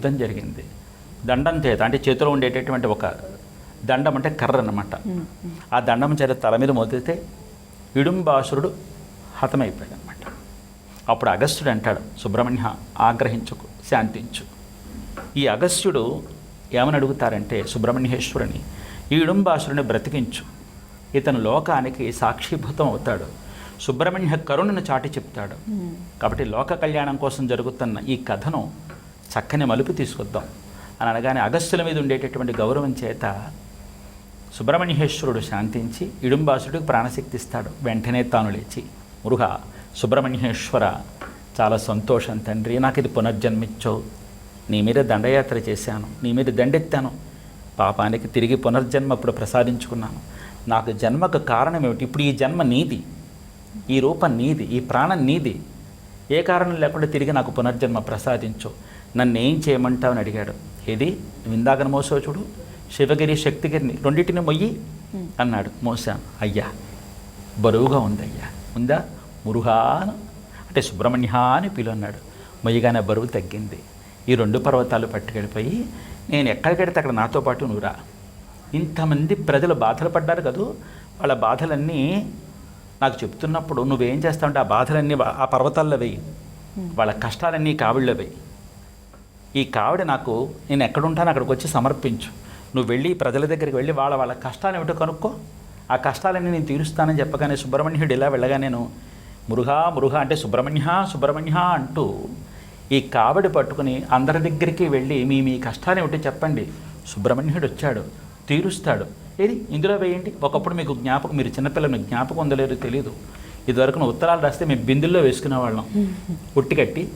యుద్ధం జరిగింది. దండం చేత అంటే చేతిలో ఉండేటటువంటి ఒక దండం అంటే కర్ర అన్నమాట. ఆ దండం చేత తల మీద మోదితే ఇడుంబాసురుడు హతమైపోయాడు అనమాట అప్పుడు అగస్త్యుడు అంటాడు సుబ్రహ్మణ్య ఆగ్రహించుకు శాంతించు. ఈ అగస్త్యుడు ఏమని అడుగుతారంటే సుబ్రహ్మణ్యేశ్వరుని ఈ ఇడుంబాసురుని బ్రతికించు. ఇతను లోకానికి సాక్షిభూతం అవుతాడు. సుబ్రహ్మణ్య కరుణను చాటి చెప్తాడు. కాబట్టి లోక కళ్యాణం కోసం జరుగుతున్న ఈ కథను చక్కని మలుపు తీసుకొద్దాం అని అనగానే అగస్త్యుల మీద ఉండేటటువంటి గౌరవం చేత సుబ్రహ్మణ్యేశ్వరుడు శాంతించి ఇడుంబాసుడికి ప్రాణశక్తి ఇస్తాడు వెంటనే తాను లేచి మృహ సుబ్రహ్మణ్యేశ్వర చాలా సంతోషం తండ్రి నాకు ఇది పునర్జన్మిచ్చో నీ మీద దండయాత్ర చేశాను నీ మీద దండెత్తాను. పాపానికి తిరిగి పునర్జన్మ ఇప్పుడు ప్రసాదించుకున్నాను. నాకు జన్మకు కారణం ఏమిటి? ఇప్పుడు ఈ జన్మ నీది. ఈ రూపం నీది. ఈ ప్రాణం నీది. ఏ కారణం లేకుండా తిరిగి నాకు పునర్జన్మ ప్రసాదించు. నన్ను ఏం చేయమంటావు అని అడిగాడు. ఏది? నువ్వు మోసావు చూడు. శివగిరి శక్తిగిరిని రెండింటిని మొయ్యి అన్నాడు మోసాను అయ్యా బరువుగా ఉంది అయ్యా ఉందా? మురుహాను. అంటే సుబ్రహ్మణ్య అని పిలు అన్నాడు మొయ్యగానే బరువు తగ్గింది. ఈ రెండు పర్వతాలు పట్టుకెళ్ళిపోయి నేను ఎక్కడికెడితే అక్కడ నాతో పాటు నువ్వురా ఇంతమంది ప్రజలు బాధలు పడ్డారు కదూ. వాళ్ళ బాధలన్నీ నాకు చెప్తున్నప్పుడు నువ్వేం చేస్తావంటే ఆ బాధలన్నీ ఆ పర్వతాల్లో వేయి. వాళ్ళ కష్టాలన్నీ కావిళ్ళలో వేయి. ఈ కావిడ నాకు నేను ఎక్కడుంటానో అక్కడికి వచ్చి సమర్పించు. నువ్వు వెళ్ళి ప్రజల దగ్గరికి వెళ్ళి వాళ్ళ వాళ్ళ కష్టాలు ఏమిటో కనుక్కో. ఆ కష్టాలన్నీ నేను తీరుస్తానని చెప్పగానే సుబ్రహ్మణ్యుడు ఇలా వెళ్ళగా నేను మురుగా మురుగా అంటే సుబ్రహ్మణ్య సుబ్రహ్మణ్య అంటూ ఈ కావిడి పట్టుకుని అందరి దగ్గరికి వెళ్ళి మీ మీ కష్టాలు ఏమిటో చెప్పండి. సుబ్రహ్మణ్యుడు వచ్చాడు తీరుస్తాడు. ఏది? ఇందులో వేయండి. ఒకప్పుడు మీకు జ్ఞాపకం మీరు చిన్నపిల్లలు మీకు జ్ఞాపకం ఉందలేరు తెలియదు ఇదివరకు ఉత్తరాలు రాస్తే మేము బిందుల్లో వేసుకునేవాళ్ళం. ఉట్టి కట్టి